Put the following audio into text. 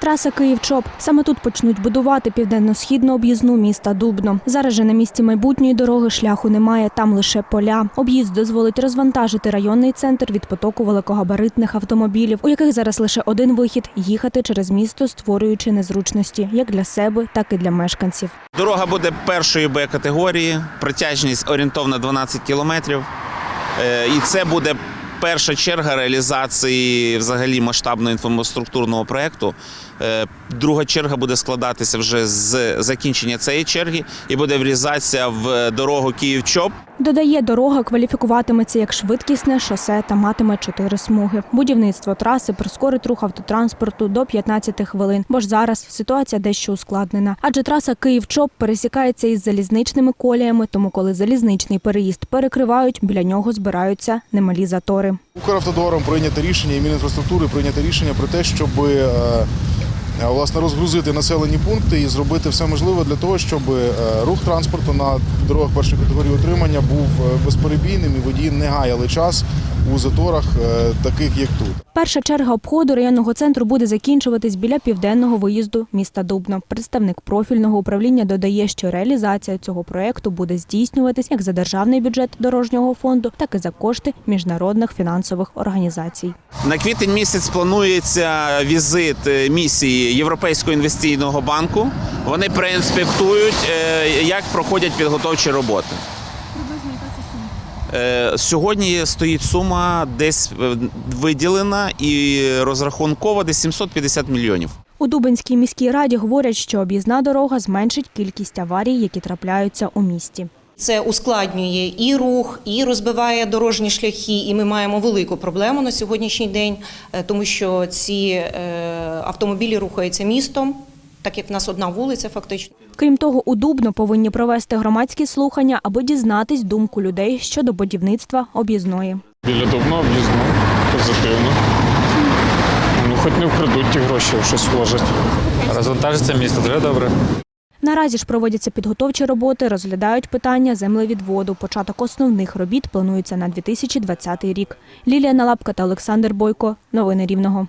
Траса Київ-Чоп. Саме тут почнуть будувати південно-східну об'їзну міста Дубно. Зараз же на місці майбутньої дороги шляху немає, там лише поля. Об'їзд дозволить розвантажити районний центр від потоку великогабаритних автомобілів, у яких зараз лише один вихід їхати через місто, створюючи незручності як для себе, так і для мешканців. Дорога буде першої Б категорії, протяжність орієнтовно 12 кілометрів. Е, І це буде перша черга реалізації взагалі масштабного інфраструктурного проєкту. Е, Друга черга буде складатися вже з закінчення цієї черги і буде врізатися в дорогу Київ-Чоп. Додає, дорога кваліфікуватиметься як швидкісне шосе та матиме чотири смуги. Будівництво траси прискорить рух автотранспорту до 15 хвилин, бо ж зараз ситуація дещо ускладнена. Адже траса Київ-Чоп пересікається із залізничними коліями, тому коли залізничний переїзд перекривають, біля нього збираються немалі затори. Укравтодором прийнято рішення і Мінінфраструктури прийнято рішення про те, щоб е, власне розгрузити населені пункти і зробити все можливе для того, щоб е, рух транспорту на дорогах першої категорії отримання був е, безперебійним і водії не гаяли час у заторах, е, таких як тут. Перша черга обходу районного центру буде закінчуватись біля південного виїзду міста Дубно. Представник профільного управління додає, що реалізація цього проекту буде здійснюватись як за державний бюджет дорожнього фонду, так і за кошти міжнародних фінансових організацій. На квітень місяць планується візит е, місії Європейського інвестиційного банку. Вони проінспектують, е, як проходять підготовчі роботи. Е, Сьогодні стоїть сума десь е, виділена і розрахункова десь 750 мільйонів. У Дубинській міській раді говорять, що об'їзна дорога зменшить кількість аварій, які трапляються у місті. Це ускладнює і рух, і розбиває дорожні шляхи. І ми маємо велику проблему на сьогоднішній день, е, тому що ці автомобілі рухаються містом, так як в нас одна вулиця, фактично. Крім того, у Дубно повинні провести громадські слухання, аби дізнатись думку людей щодо будівництва об'їзної. Біля Дубна об'їзно, позитивно. Ну, хоч не вкрадуть ті гроші, щось вложать. Розвантажиться місто дуже добре. Наразі ж проводяться підготовчі роботи, розглядають питання землевідводу. Початок основних робіт планується на 2020 рік. Лілія Налапка та Олександр Бойко. Новини Рівного.